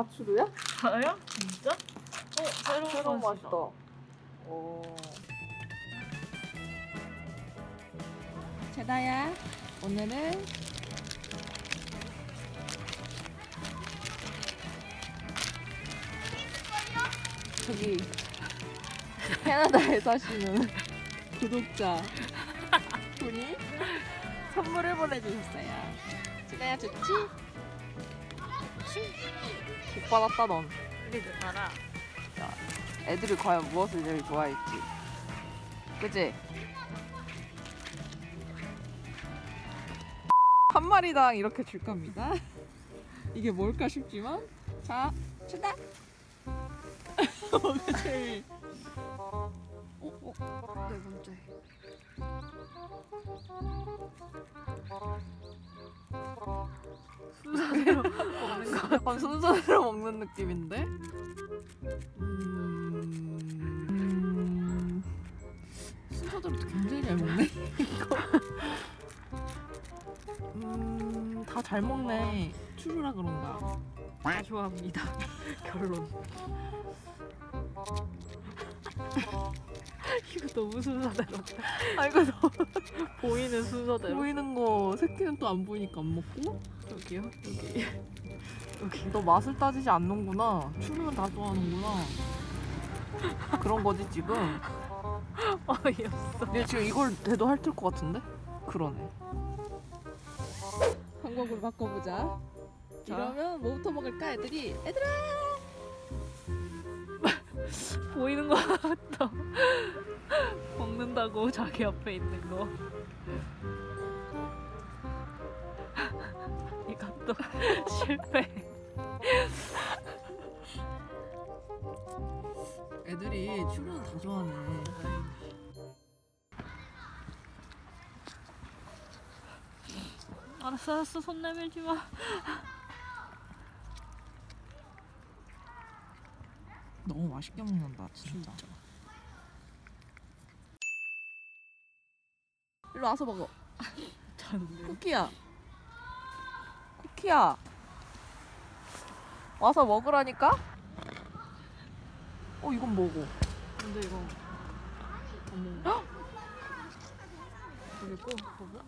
다 추루야? 다요? 진짜? 어, 새로운, 새로운 맛이다. 맛이다. 오. 제다야, 오늘은 저기 캐나다에 사시는 구독자 분이 선물을 보내주셨어요. 제다야 좋지? 못 받았다 넌. 우리도 알아. 애들이 과연 무엇을 제일 좋아할지. 그치? 한 마리당 이렇게 줄 겁니다. 이게 뭘까 싶지만, 자, 준다! 뭐가 제일. 어, 어, 네 번째. 순서대로. 약간 순서대로 먹는 느낌인데? 음... 순서대로 굉장히 잘 먹네 이거 음... 다 잘 먹네 추루라 그런가 다 좋아합니다. 결론. 이거 너무 순서대로. 아 이거 너무 보이는 순서대로. 보이는 거 새끼는 또 안 보이니까 안 먹고 여기요? 여기. 여기. 너 맛을 따지지 않는구나 추루는 다 좋아하는구나 그런 거지 지금 어이없어. 얘 지금 이걸 대도 핥을 것 같은데? 그러네 한국으로 바꿔보자 자. 이러면 뭐부터 먹을까 애들이 애들아 보이는 거 같다. 먹는다고 자기 앞에 있는 거. 이것도 실패. 애들이 추루는 다 좋아하네 알았어, 알았어. 손 내밀지 마. 너무 맛있게 먹는다 진짜, 일로 와서 먹어. 쿠키야 쿠키야 와서 먹으라니까? 어 이건 뭐고? 근데 이거 안 먹어. 그리고 봐봐.